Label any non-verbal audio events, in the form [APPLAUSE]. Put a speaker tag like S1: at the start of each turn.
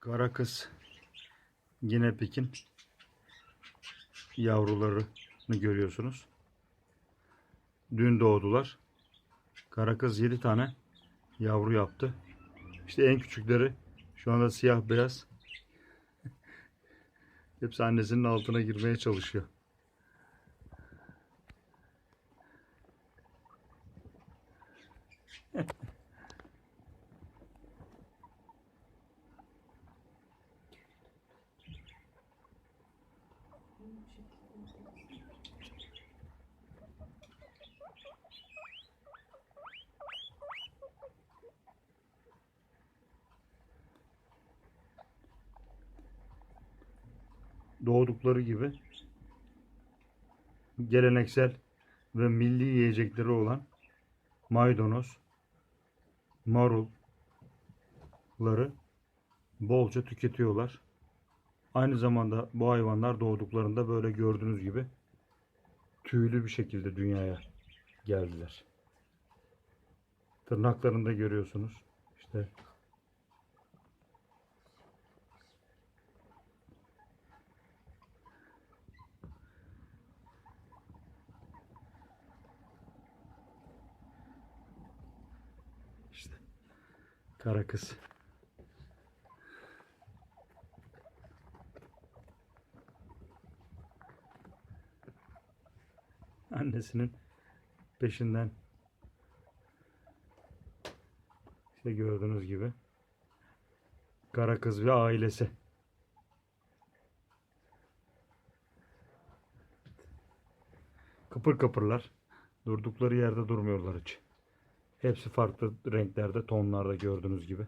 S1: Kara kız yine pikin yavrularını görüyorsunuz. Dün doğdular. Kara kız 7 tane yavru yaptı. İşte en küçükleri şu anda siyah beyaz. [LAUGHS] Hepsi annesinin altına girmeye çalışıyor. [LAUGHS] doğdukları gibi geleneksel ve milli yiyecekleri olan maydanoz, marulları bolca tüketiyorlar. Aynı zamanda bu hayvanlar doğduklarında böyle gördüğünüz gibi tüylü bir şekilde dünyaya geldiler. Tırnaklarını da görüyorsunuz. İşte İşte kara kız. Annesinin peşinden işte gördüğünüz gibi kara kız ve ailesi. Kıpır kıpırlar. Durdukları yerde durmuyorlar hiç. Hepsi farklı renklerde, tonlarda gördüğünüz gibi.